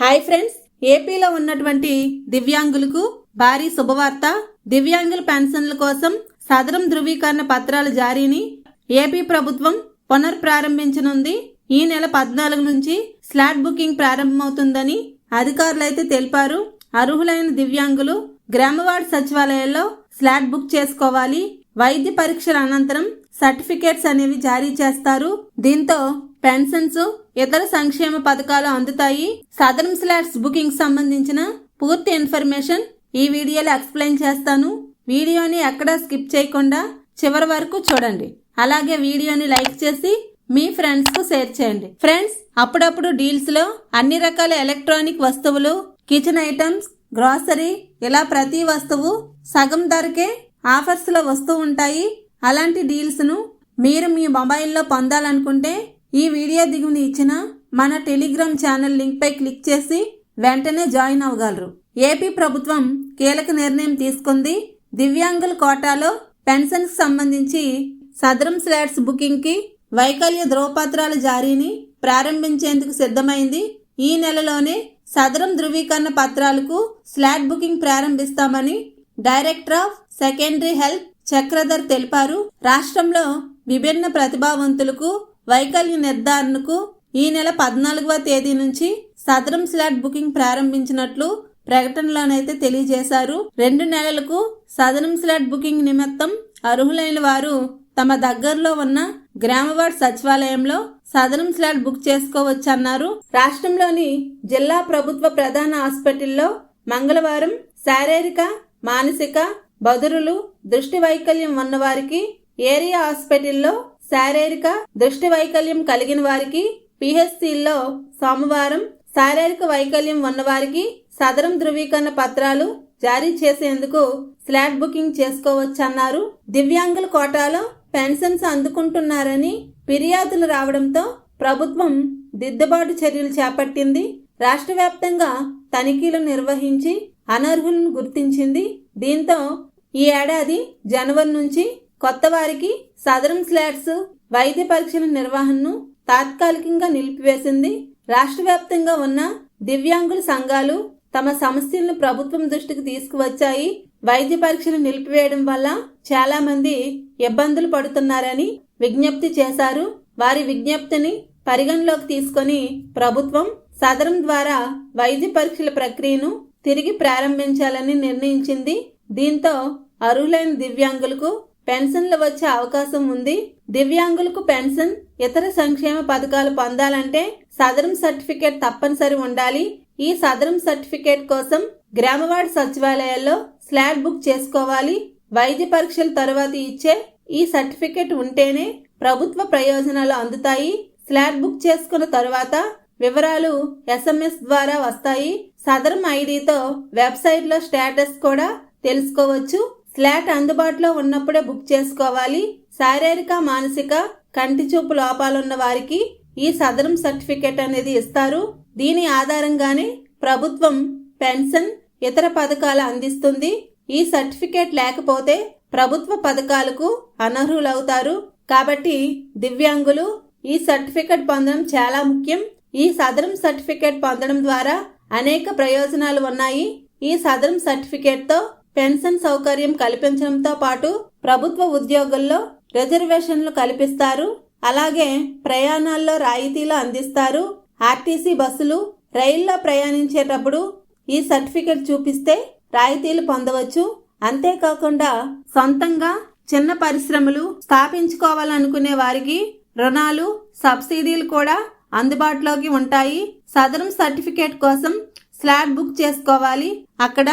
Hi friends ఏపీలో ఉన్నటువంటి దివ్యాంగులకు భారీ శుభవార్త. దివ్యాంగుల పెన్షన్ల కోసం సదరం ధృవీకరణ పత్రాల జారీని ఏపీ ప్రభుత్వం పునర్ప్రారంభించనుంది. ఈ నెల పద్నాలుగు నుంచి స్లాట్ బుకింగ్ ప్రారంభమవుతుందని అధికారులైతే తెలిపారు. అర్హులైన దివ్యాంగులు గ్రామవార్డు సచివాలయాల్లో స్లాట్ బుక్ చేసుకోవాలి. వైద్య పరీక్షల అనంతరం సర్టిఫికేట్స్ అనేవి జారీ చేస్తారు. దీంతో పెన్షన్స్ ఇతర సంక్షేమ పథకాలు అందుతాయి. సదరం స్లాట్స్ బుకింగ్ సంబంధించిన పూర్తి ఇన్ఫర్మేషన్ ఈ వీడియోలో ఎక్స్ప్లెయిన్ చేస్తాను. వీడియోని ఎక్కడా స్కిప్ చేయకుండా చివరి వరకు చూడండి. అలాగే వీడియోని లైక్ చేసి మీ ఫ్రెండ్స్కు షేర్ చేయండి. ఫ్రెండ్స్ అప్పుడప్పుడు డీల్స్లో అన్ని రకాల ఎలక్ట్రానిక్ వస్తువులు కిచెన్ ఐటమ్స్ గ్రాసరీ ఇలా ప్రతి వస్తువు సగం ధరకే ఆఫర్స్లో వస్తూ ఉంటాయి. అలాంటి డీల్స్ను మీరు మీ మొబైల్లో పొందాలనుకుంటే ఈ వీడియో దిగుని ఇచ్చిన మన టెలిగ్రామ్ ఛానల్ లింక్ పై క్లిక్ చేసి వెంటనే జాయిన్ అవ్వగలరు. ఏపీ ప్రభుత్వం కీలక నిర్ణయం తీసుకుంది. దివ్యాంగుల కోటాలో పెన్షన్కి సంబంధించి సదరం స్లాట్స్ బుకింగ్కి వైకల్య ధ్రువపత్రాల జారీని ప్రారంభించేందుకు సిద్ధమైంది. ఈ నెలలోనే సదరం ధృవీకరణ పత్రాలకు స్లాట్ బుకింగ్ ప్రారంభిస్తామని director of secondary health Chakradhar తెలిపారు. రాష్ట్రంలో విభిన్న ప్రతిభావంతులకు వైకల్య నిర్ధారణకు ఈ నెల పద్నాలుగవ తేదీ నుంచి సదరం స్లాట్ బుకింగ్ ప్రారంభించినట్లు ప్రకటనలోనైతే తెలియజేశారు. రెండు నెలలకు సదరం స్లాట్ బుకింగ్ నిమిత్తం అర్హులైన వారు తమ దగ్గరలో ఉన్న గ్రామవార్డ్ సచివాలయంలో సదరం స్లాట్ బుక్ చేసుకోవచ్చన్నారు. రాష్ట్రంలోని జిల్లా ప్రభుత్వ ప్రధాన హాస్పిటల్లో మంగళవారం శారీరక మానసిక బదురులు దృష్టి వైకల్యం ఉన్నవారికి ఏరియా హాస్పిటల్లో శారీరక దృష్టి వైకల్యం కలిగిన వారికి పిహెచ్సిల్లో సోమవారం శారీరక వైకల్యం ఉన్నవారికి సదరం ధృవీకరణ పత్రాలు జారీ చేసేందుకు స్లాట్ బుకింగ్ చేసుకోవచ్చన్నారు. దివ్యాంగుల కోటాలో పెన్షన్స్ అందుకుంటున్నారని ఫిర్యాదులు రావడంతో ప్రభుత్వం దిద్దుబాటు చర్యలు చేపట్టింది. రాష్ట్ర వ్యాప్తంగా తనిఖీలు నిర్వహించి అనర్హులను గుర్తించింది. దీంతో ఈ ఏడాది జనవరి నుంచి కొత్త వారికి సదరం స్లాట్స్ వైద్య పరీక్షల నిర్వహణను తాత్కాలికంగా నిలిపివేసింది. రాష్ట్ర వ్యాప్తంగా ఉన్న దివ్యాంగుల సంఘాలు తమ సమస్యలను ప్రభుత్వం దృష్టికి తీసుకువచ్చాయి. వైద్య పరీక్షలు నిలిపివేయడం వల్ల చాలా మంది ఇబ్బందులు పడుతున్నారని విజ్ఞప్తి చేశారు. వారి విజ్ఞప్తిని పరిగణలోకి తీసుకొని ప్రభుత్వం సదరం ద్వారా వైద్య పరీక్షల ప్రక్రియను తిరిగి ప్రారంభించాలని నిర్ణయించింది. దీంతో అర్హులైన దివ్యాంగులకు పెన్షన్లు వచ్చే అవకాశం ఉంది. దివ్యాంగులకు పెన్షన్ ఇతర సంక్షేమ పథకాలు పొందాలంటే సదరం సర్టిఫికేట్ తప్పనిసరి ఉండాలి. ఈ సదరం సర్టిఫికేట్ కోసం గ్రామవార్డు సచివాలయాల్లో స్లాట్ బుక్ చేసుకోవాలి. వైద్య పరీక్షల తర్వాత ఇచ్చే ఈ సర్టిఫికేట్ ఉంటేనే ప్రభుత్వ ప్రయోజనాలు అందుతాయి. స్లాట్ బుక్ చేసుకున్న తరువాత వివరాలు ఎస్ఎంఎస్ ద్వారా వస్తాయి. సదరం ఐడితో వెబ్సైట్లో స్టేటస్ కూడా తెలుసుకోవచ్చు. స్లాట్ అందుబాటులో ఉన్నప్పుడే బుక్ చేసుకోవాలి. శారీరక మానసిక కంటి చూపు లోపాలున్న వారికి ఈ సదరం సర్టిఫికేట్ అనేది ఇస్తారు. దీని ఆధారంగానే ప్రభుత్వం పెన్షన్ ఇతర పథకాలు అందిస్తుంది. ఈ సర్టిఫికేట్ లేకపోతే ప్రభుత్వ పథకాలకు అనర్హులవుతారు. కాబట్టి దివ్యాంగులు ఈ సర్టిఫికేట్ పొందడం చాలా ముఖ్యం. ఈ సదరం సర్టిఫికేట్ పొందడం ద్వారా అనేక ప్రయోజనాలు ఉన్నాయి. ఈ సదరం సర్టిఫికేట్తో పెన్షన్ సౌకర్యం కల్పించడంతో పాటు ప్రభుత్వ ఉద్యోగుల్లో రిజర్వేషన్లు కల్పిస్తారు. అలాగే ప్రయాణాల్లో రాయితీలు అందిస్తారు. ఆర్టీసీ బస్సులు రైల్లో ప్రయాణించేటప్పుడు ఈ సర్టిఫికేట్ చూపిస్తే రాయితీలు పొందవచ్చు. అంతేకాకుండా సొంతంగా చిన్న పరిశ్రమలు స్థాపించుకోవాలనుకునే వారికి రుణాలు సబ్సిడీలు కూడా అందుబాటులోకి ఉంటాయి. సదరం సర్టిఫికేట్ కోసం స్లాట్ బుక్ చేసుకోవాలి. అక్కడ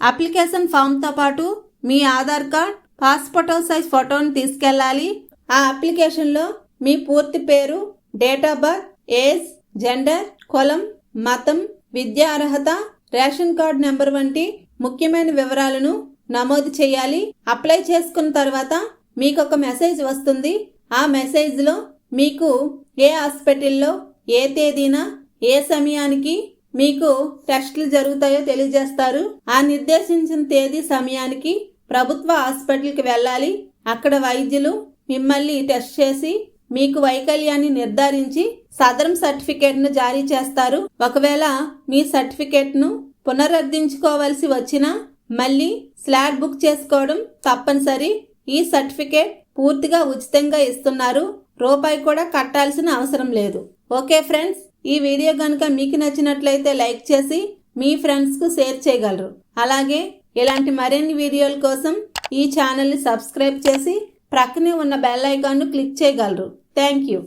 అప్లికేషన్ ఫామ్తో పాటు మీ ఆధార్ కార్డ్ పాస్పోర్ట్ సైజ్ ఫోటోని తీసుకెళ్ళాలి. ఆ అప్లికేషన్లో మీ పూర్తి పేరు date of birth age gender కులం మతం విద్యా అర్హత రేషన్ కార్డ్ నెంబర్ వంటి ముఖ్యమైన వివరాలను నమోదు చేయాలి. అప్లై చేసుకున్న తర్వాత మీకు ఒక మెసేజ్ వస్తుంది. ఆ మెసేజ్లో మీకు ఏ హాస్పిటల్లో ఏ తేదీన ఏ సమయానికి మీకు టెస్టులు జరుగుతాయో తెలియజేస్తారు. ఆ నిర్దేశించిన తేదీ సమయానికి ప్రభుత్వ హాస్పిటల్కి వెళ్ళాలి. అక్కడ వైద్యులు మిమ్మల్ని టెస్ట్ చేసి మీకు వైకల్యాన్ని నిర్ధారించి సదరం సర్టిఫికేట్ను జారీ చేస్తారు. ఒకవేళ మీ సర్టిఫికేట్ను పునరుద్ధరించుకోవలసి వచ్చినా మళ్ళీ స్లాట్ బుక్ చేసుకోవడం తప్పనిసరి. ఈ సర్టిఫికేట్ పూర్తిగా ఉచితంగా ఇస్తున్నారు. రూపాయి కూడా కట్టాల్సిన అవసరం లేదు. ఓకే ఫ్రెండ్స్ ఈ వీడియో కనుక మీకు నచ్చినట్లయితే లైక్ చేసి మీ ఫ్రెండ్స్కు షేర్ చేయగలరు. అలాగే ఇలాంటి మరిన్ని వీడియోల కోసం ఈ ఛానల్ని సబ్స్క్రైబ్ చేసి ప్రక్కనే ఉన్న బెల్ ఐకాన్ను క్లిక్ చేయగలరు. Thank you.